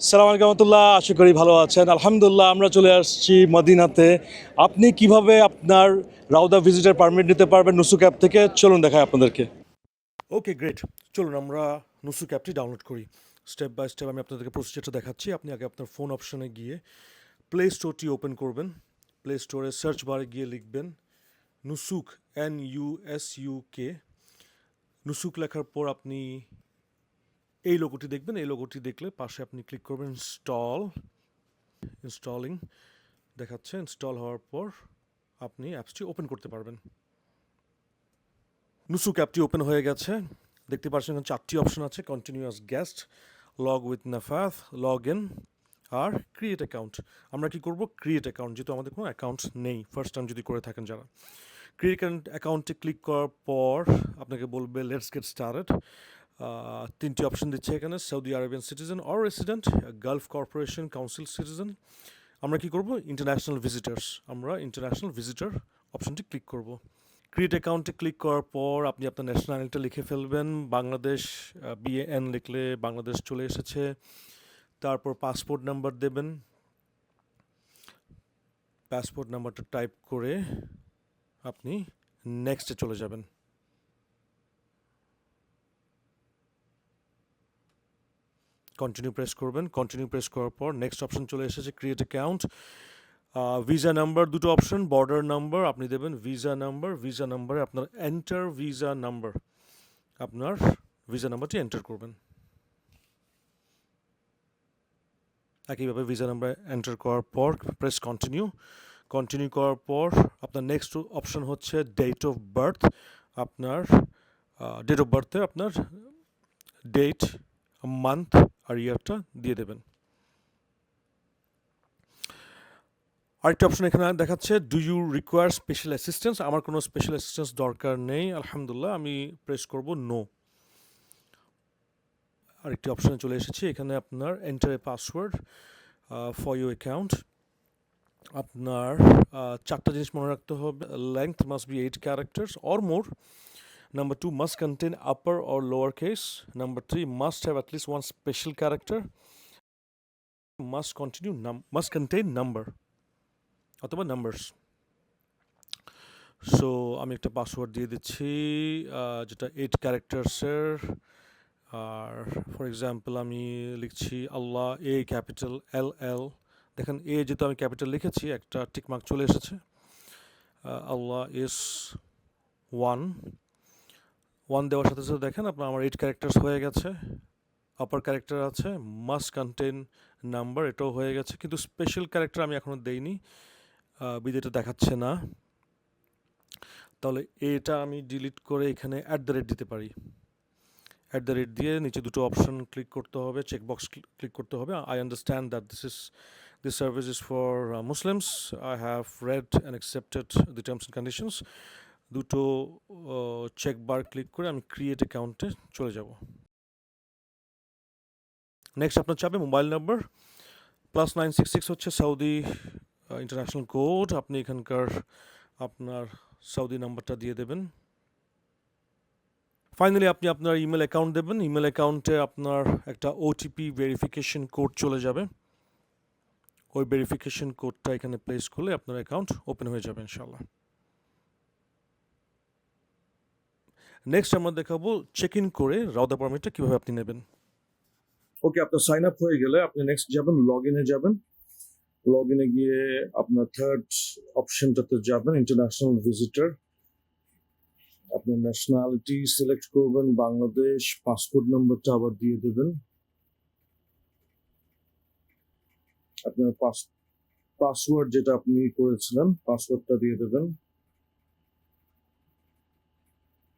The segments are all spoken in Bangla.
সালাম আলাইকুম রহমতুল্লাহ, আশা করি ভালো আছেন। আলহামদুলিল্লাহ, আমরা চলে আসছি মদিনাতে। আপনি কীভাবে আপনার রাউদা ভিজিটার পারমিট নিতে পারবেন নুসুক অ্যাপ থেকে? চলুন দেখায় আপনাদেরকে। ওকে গ্রেট চলুন আমরা নুসুক অ্যাপটি ডাউনলোড করি। স্টেপ বাই স্টেপ আমি আপনাদেরকে প্রসিজারটা দেখাচ্ছি। আপনি আগে আপনার ফোন অপশনে গিয়ে প্লে স্টোরটি ওপেন করবেন। প্লে স্টোরে সার্চ বারে গিয়ে লিখবেন Nusuk N U S U K Nusuk লেখার পর আপনি এই লোগোটি দেখবেন, এই লোগোটি দেখলে পাশে আপনি ক্লিক করবেন ইনস্টল ইনস্টলিং দেখাচ্ছে ইনস্টল হওয়ার পর আপনি অ্যাপসটি ওপেন করতে পারবেন। নুসুক অ্যাপটি ওপেন হয়ে গেছে। দেখতে পাচ্ছেন এখানে চারটি অপশন আছে continue as guest log with Nafath log in R create account আমরা কি করব? ক্রিয়েট অ্যাকাউন্ট যেহেতু আমাদের কোনো অ্যাকাউন্ট নেই ফার্স্ট টাইম যদি করে থাকেন যারা। ক্রিয়েট অ্যাকাউন্টে ক্লিক করার পর আপনাকে বলবে লেটস গেট স্টার্টেড তিনটি অপশন দিচ্ছে এখানে Saudi Arabian citizen or resident Gulf corporation council citizen আমরা কি করব? ইন্টারন্যাশনাল ভিজিটার্স আমরা ইন্টারন্যাশনাল ভিজিটার অপশনটি ক্লিক করব। ক্রিয়েট অ্যাকাউন্টে ক্লিক করার পর আপনি আপনার ন্যাশনালিটিটা লিখে ফেলবেন। বাংলাদেশ বিএএন লিখলে বাংলাদেশ চলে এসেছে। তারপর পাসপোর্ট নাম্বার দেবেন। পাসপোর্ট নাম্বারটা টাইপ করে আপনি নেক্সটে চলে যাবেন। কন্টিনিউ প্রেস করবেন। কন্টিনিউ প্রেস করার পর নেক্সট অপশন চলে এসেছে ক্রিয়েট অ্যাকাউন্ট ভিসা নাম্বার দুটো অপশন বর্ডার নাম্বার আপনি দেবেন ভিসা নাম্বার ভিসা নাম্বারে আপনার এন্টার ভিসা নাম্বার আপনার ভিসা নাম্বারটি এন্টার করবেন। একইভাবে ভিসা নাম্বার এন্টার করার পর প্রেস কন্টিনিউ কন্টিনিউ করার পর আপনার নেক্সট অপশন হচ্ছে ডেট অফ বার্থ আপনার ডেট অফ বার্থে আপনার ডেট মান্থ আর ইয়ারটা দিয়ে দেবেন। আরেকটা অপশন এখানে দেখাচ্ছে do you require special assistance আমার কোনো স্পেশাল অ্যাসিস্ট্যান্স দরকার নেই, আলহামদুলিল্লাহ, আমি প্রেস করব নো আরেকটি অপশনে চলে এসেছি, এখানে আপনার enter password for you account আপনার চারটা জিনিস মনে রাখতে হবে length must be eight characters or more Number two must contain upper or lower case. Number three must have at least one special character. Must continue num must contain number অথবা numbers. সো আমি একটা পাসওয়ার্ড দিয়ে দিচ্ছি যেটা এইট ক্যারেক্টার্সের আর ফর এক্সাম্পল আমি লিখছি আল্লাহ এ ক্যাপিটাল এল এল দেখেন এ যেহেতু আমি ক্যাপিটাল লিখেছি একটা টিকমার্ক চলে এসেছে আল্লাহ ইস ওয়ান ওয়ান দেওয়ার সাথে সাথে দেখেন আপনার আমার এইট ক্যারেক্টার্স হয়ে গেছে। আপার ক্যারেক্টার আছে মাস্ট কন্টেন নাম্বার এটাও হয়ে গেছে। কিন্তু স্পেশাল ক্যারেক্টার আমি এখনও দেইনি। বিদেটা দেখাচ্ছে না। তাহলে এটা আমি ডিলিট করে এখানে অ্যাট দ্য রেট দিতে পারি। অ্যাট দ্য রেট দিয়ে নিচে দুটো অপশন ক্লিক করতে হবে চেকবক্স ক্লিক করতে হবে। I understand that this is this service is for Muslims I have read and accepted the terms and conditions দুটো চেক বার ক্লিক করে আমি ক্রিয়েট অ্যাকাউন্টে চলে যাব। নেক্সট আপনার চাপে mobile number plus nine six six হচ্ছে সৌদি ইন্টারন্যাশনাল কোড আপনি এখানকার আপনার সৌদি নাম্বারটা দিয়ে দেবেন। ফাইনালি আপনি আপনার ইমেল অ্যাকাউন্ট দেবেন। ইমেল অ্যাকাউন্টে আপনার একটা ওটিপি ভেরিফিকেশন কোড চলে যাবে। ওই ভেরিফিকেশন কোডটা এখানে প্লেস করলে আপনার অ্যাকাউন্ট ওপেন হয়ে যাবে ইনশাল্লাহ নেক্সট আমরা দেখাবো চেক ইন করে রাউদা পারমিটটা কীভাবে আপনি নেবেন। ওকে আপনার সাইন আপ হয়ে গেলে আপনি নেক্সট যাবেন লগ ইনে যাবেন। লগ ইনে গিয়ে আপনার থার্ড অপশনটাতে যাবেন ইন্টারন্যাশনাল ভিজিটার আপনার ন্যাশনালিটি সিলেক্ট করবেন, বাংলাদেশ পাসপোর্ট নাম্বারটা আবার দিয়ে দেবেন। আপনার পাস পাসওয়ার্ড যেটা আপনি করেছিলেন পাসওয়ার্ডটা দিয়ে দেবেন।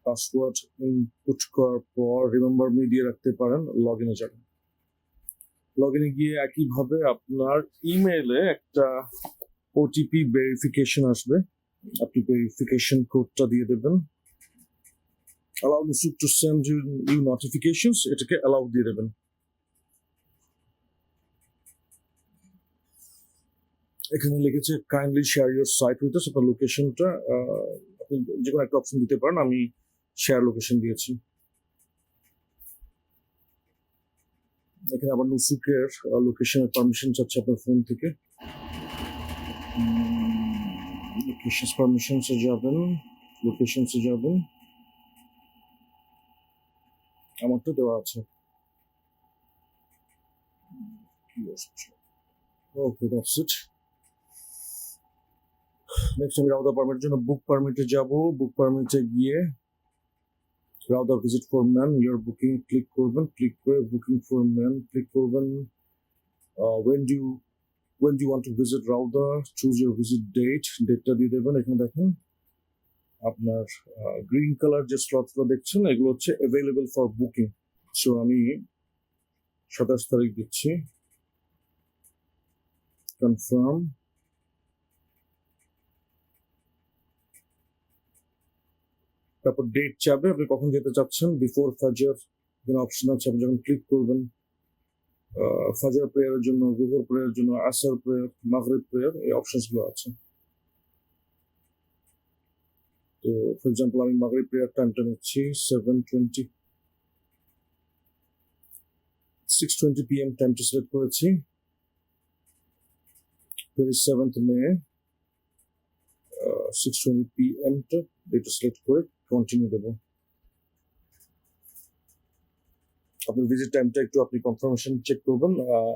পাসওয়ার্ড ইনপুট করার পর রিমেম্বার মি দিয়ে রাখতে পারেন লগ ইনে যাবেন। লগ ইনে গিয়ে একইভাবে আপনার ইমেইলে একটা ওটিপি ভেরিফিকেশন আসবে। আপনি ভেরিফিকেশন কোডটা দিয়ে দেবেন। Allow Nusuk to send you you notifications এটাকে অ্যালাউ দিয়ে দেবেন। এখানে লিখেছে kindly share your site with আপনার লোকেশনটা আপনি যে কোনো একটা অপশন দিতে পারেন। আমি শেয়ার লোকেশন দিয়েছি। এখানে আবার নুসুকের লোকেশনের পারমিশন চাচ্ছে আপনার ফোন থেকে। লোকেশন পারমিশনসে যাবেন লোকেশনসে যাবেন। আমারটা দেওয়া আছে। ওকে দ্যাটস ইট নেক্সট আমি রাউদা পারমিটের জন্য বুক পারমিটে যাব। বুক পারমিটে গিয়ে Rawdah visit for man your booking click করবেন ক্লিক করে বুকিং ফর ম্যান ক্লিক করবেন when do when do want to visit Rawdah choose your visit date ডেটটা দিয়ে দেবেন, এখানে দেখেন। আপনার গ্রিন কালার যে স্লটগুলো দেখছেন, এগুলো হচ্ছে অ্যাভেলেবল ফর বুকিং সো আমি সাতাশ তারিখ দিচ্ছি। কনফার্ম তারপর ডেট চাবে আপনি কখন যেতে চাচ্ছেন? বিফোর ফাজার এখানে অপশন আছে? আপনি যখন ক্লিক করবেন ফাজার প্রেয়ারের জন্য গুগল প্রেয়ারের জন্য আসার প্রেয়ার মাগরিব প্রেয়ার এই অপশনসগুলো আছে। তো ফর এক্সাম্পল আমি মাগরিব প্রেয়ার টাইমটা নিচ্ছি seven twenty six twenty PM টাইমটা সিলেক্ট করেছি। Twenty seventh May six twenty পিএমটা ডেটা সিলেক্ট করে কন্টিনিউ দেবো। আপনার ভিজিট টাইমটা একটু আপনি কনফার্মেশন চেক করবেন।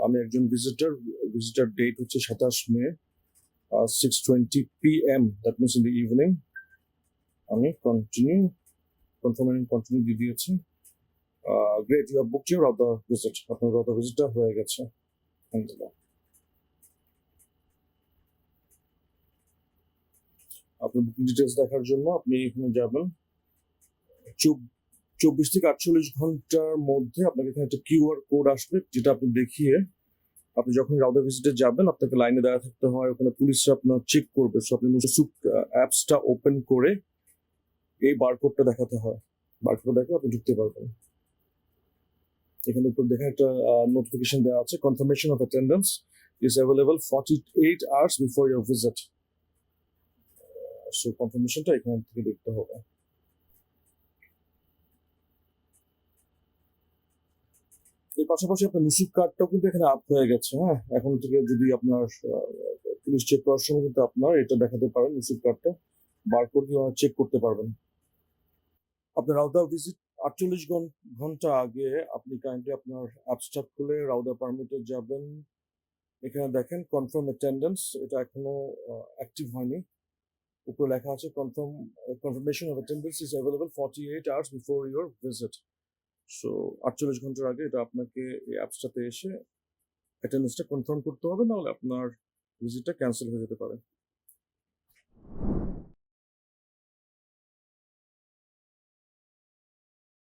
আমি একজন ভিজিটার ভিজিটার ডেট হচ্ছে সাতাশ May six twenty P M that means in the evening আমি কন্টিনিউ কনফার্মেশন কন্টিনিউ দিয়ে দিয়েছি। Great you book your of the visit আপনার অফ দ্য ভিজিটটা হয়ে গেছে। আলহামদুলিল্লাহ আপনার বুকিং ডিটেলস দেখার জন্য আপনি এখানে যাবেন। চব্বিশ থেকে আটচল্লিশ ঘণ্টার মধ্যে আপনাকে এখানে একটা কিউআর কোড আসবে, যেটা আপনি দেখিয়ে আপনি যখন রাউদা ভিজিটে যাবেন, আপনাকে লাইনে দাঁড়া থাকতে হয়, ওখানে পুলিশরা আপনার চেক করবে। সো আপনি অ্যাপসটা ওপেন করে এই বারকোডটা দেখাতে হয়। বারকোড দেখে আপনি ঢুকতে পারবেন। এখানে উপর দেখে একটা নোটিফিকেশন দেওয়া আছে confirmation of attendance is available forty eight hours before your visit so কনফার্মেশনটা এখান থেকে দেখতে হবে। এর পাশাপাশি আপনার নুসুক কার্ডটাও কিন্তু এখানে আপ হয়ে গেছে হ্যাঁ? এখন থেকে যদি আপনার পুলিশ চেক করার সময় কিন্তু আপনার এটা দেখাতে পারেন নুসুক কার্ডটা বারকোড দিয়ে চেক করতে পারবেন। আপনার রাউদা ভিজিট আটচল্লিশ ঘণ্টা আগে আপনি কাইন্ডলি আপনার অ্যাপসটা খুলে রাউদা পারমিটে যাবেন। এখানে দেখেন কনফার্ম অ্যাটেন্ডেন্স এটা এখনও অ্যাক্টিভ হয়নি। উপরে লেখা আছে confirm confirmation of attendance is available forty eight hours before your visit so আটচল্লিশ ঘণ্টার আগে এটা আপনাকে এই অ্যাপসটাতে এসে অ্যাটেন্ডেন্সটা কনফার্ম করতে হবে, নাহলে আপনার ভিজিটটা ক্যান্সেল হয়ে যেতে পারে।